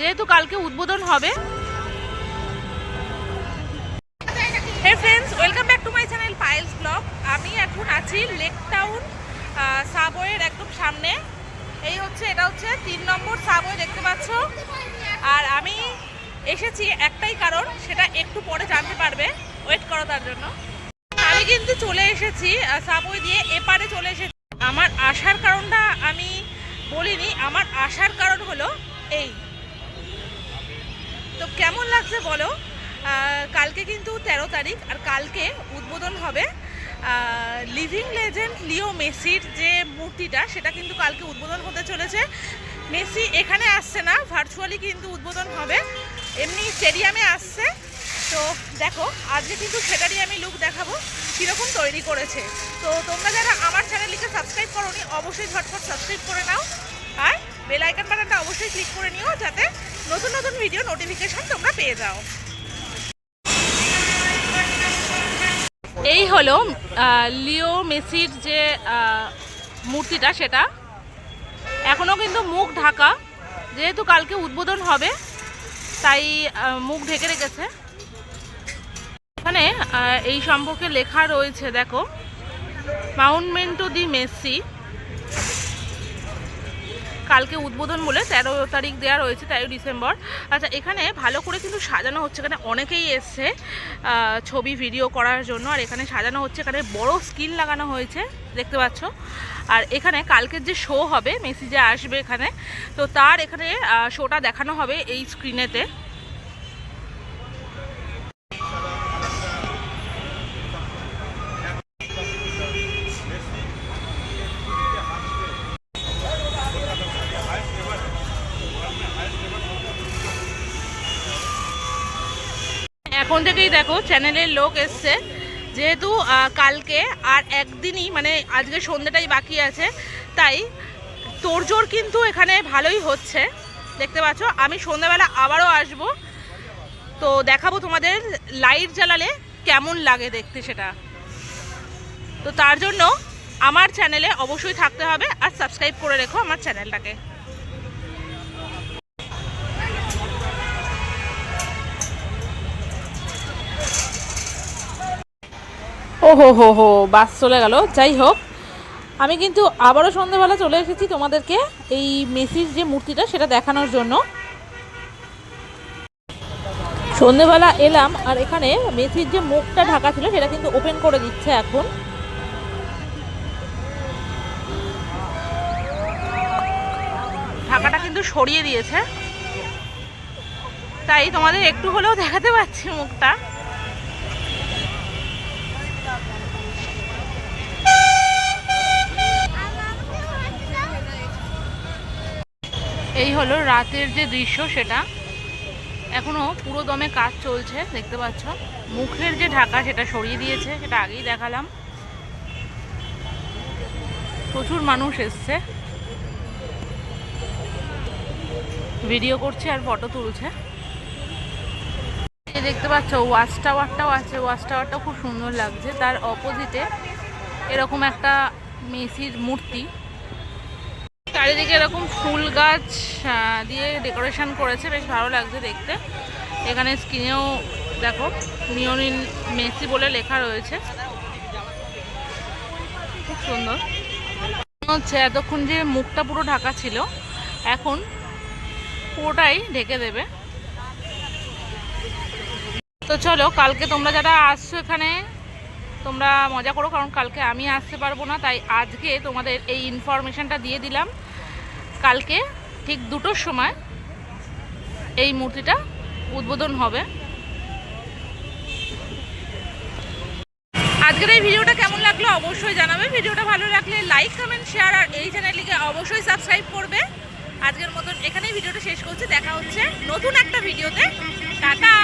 যেহেতু কালকে উদ্বোধন হবে। Hey friends welcome my channel Payel's আমি এখন আছি লেক টাউন সাবওয়ের একদম সামনে। এই হচ্ছে, এটা হচ্ছে তিন নম্বর সাবওয়ে দেখতে পাচ্ছ? আর আমি এসেছি একটাই কারণ, সেটা একটু পরে জানতে পারবে। ওয়েট করো তার জন্য। আমি কিন্তু চলে এসেছি সাবওয়ে দিয়ে এপারে চলে এসেছি। আমার আসার কারণটা আমি বলিনি, আমার আসার কারণ হলো এই। কেমন লাগছে বলো? কালকে কিন্তু তেরো তারিখ আর কালকে উদ্বোধন হবে লিভিং লেজেন্ড লিও মেসির যে মূর্তিটা, সেটা কিন্তু কালকে উদ্বোধন হতে চলেছে। মেসি এখানে আসছে না ভার্চুয়ালি কিন্তু উদ্বোধন হবে। এমনি স্টেডিয়ামে আসছে। তো দেখো, আজকে কিন্তু সেটারই আমি লুক দেখাবো, কীরকম তৈরি করেছে। তো তোমরা যারা আমার চ্যানেলটিকে সাবস্ক্রাইব করোনি, অবশ্যই ঝটপট সাবস্ক্রাইব করে নাও। আর বেল বাটনটা অবশ্যই ক্লিক করে নিও, যাতে নতুন নতুন ভিডিও নোটিফিকেশন তোমরা পেয়ে যাও। এই হলো লিও মেসির যে মূর্তিটা সেটা। এখনও কিন্তু মুখ ঢাকা, যেহেতু কালকে উদ্বোধন হবে, তাই মুখ ঢেকে রেখেছে। এখানে এই সম্পর্কে লেখা রয়েছে, দেখো মাউন্টমেন্টো দি মেসি কালকে উদ্বোধন বলে তেরো তারিখ দেওয়া রয়েছে, তেরো ডিসেম্বর। আচ্ছা এখানে ভালো করে কিন্তু সাজানো হচ্ছে, এখানে অনেকেই এসছে ছবি ভিডিও করার জন্য। আর এখানে সাজানো হচ্ছে, এখানে বড় স্ক্রিন লাগানো হয়েছে, দেখতে পাচ্ছ। আর এখানে কালকের যে শো হবে, মেসি যে আসবে এখানে, তো তার এখানে শোটা দেখানো হবে এই স্ক্রিনেতে এখন থেকেই দেখো চ্যানেলের লোক এসছে। যেহেতু কালকে আর একদিনই মানে আজকে সন্ধ্যেটাই বাকি আছে, তাই তোড়জোড় কিন্তু এখানে ভালোই হচ্ছে। দেখতে পাচ্ছ, আমি সন্ধ্যাবেলা আবারও আসব। তো দেখাবো তোমাদের লাইট জ্বালালে কেমন লাগে দেখতে সেটা। তো তার জন্য আমার চ্যানেলে অবশ্যই থাকতে হবে আর সাবস্ক্রাইব করে রেখো আমার চ্যানেলটাকে ও হো হো, বাস চলে গেল। যাই হোক, আমি কিন্তু আবারও সন্ধ্যেবেলা চলে এসেছি তোমাদেরকে এই মেসির যে মূর্তিটা সেটা দেখানোর জন্য। সন্ধেবেলা এলাম, আর এখানে মেসির যে মুখটা ঢাকা ছিল সেটা কিন্তু ওপেন করে দিচ্ছে এখন। ঢাকাটা কিন্তু সরিয়ে দিয়েছে। তাই তোমাদের একটু হলেও দেখাতে পাচ্ছি মুখটা। এই হলো রাতের যে দৃশ্য সেটা। এখনও পুরো দমে কাজ চলছে, দেখতে পাচ্ছ। মুখের যে ঢাকা সেটা সরিয়ে দিয়েছে, সেটা আগেই দেখালাম। প্রচুর মানুষ এসছে। ভিডিও করছে আর ফটো তুলছে। দেখতে পাচ্ছ, ওয়াচ টাওয়ারটাও আছে। ওয়াচ টাওয়ারটাও খুব সুন্দর লাগছে। তার অপোজিটে এরকম একটা মেসির মূর্তি। চারিদিকে এরকম ফুল গাছ দিয়ে ডেকোরেশন করেছে, বেশ ভালো লাগছে দেখতে। এখানে স্ক্রিনেও দেখো নিয়নিন মেসি বলে লেখা রয়েছে। খুব সুন্দর। হচ্ছে এতক্ষণ যে মুখটা পুরো ঢাকা ছিল, এখন পুরোটাই ঢেকে দেবে। তো চলো, কালকে তোমরা যারা আসছো এখানে, তোমরা মজা করো, কারণ কালকে আমি আসতে পারব না, তাই আজকে তোমাদের এই ইনফরমেশনটা দিয়ে দিলাম। কালকে ঠিক দুটোর সময় এই মূর্তিটা উদ্বোধন হবে। আজকের এই ভিডিওটা কেমন লাগল অবশ্যই জানাবে। ভিডিওটা ভালো লাগলে লাইক কমেন্ট শেয়ার আর এই চ্যানেলটিকে অবশ্যই সাবস্ক্রাইব করবে। আজকের মতন এখানেই ভিডিওটা শেষ করছি। দেখা হচ্ছে নতুন একটা ভিডিওতে। টাটা!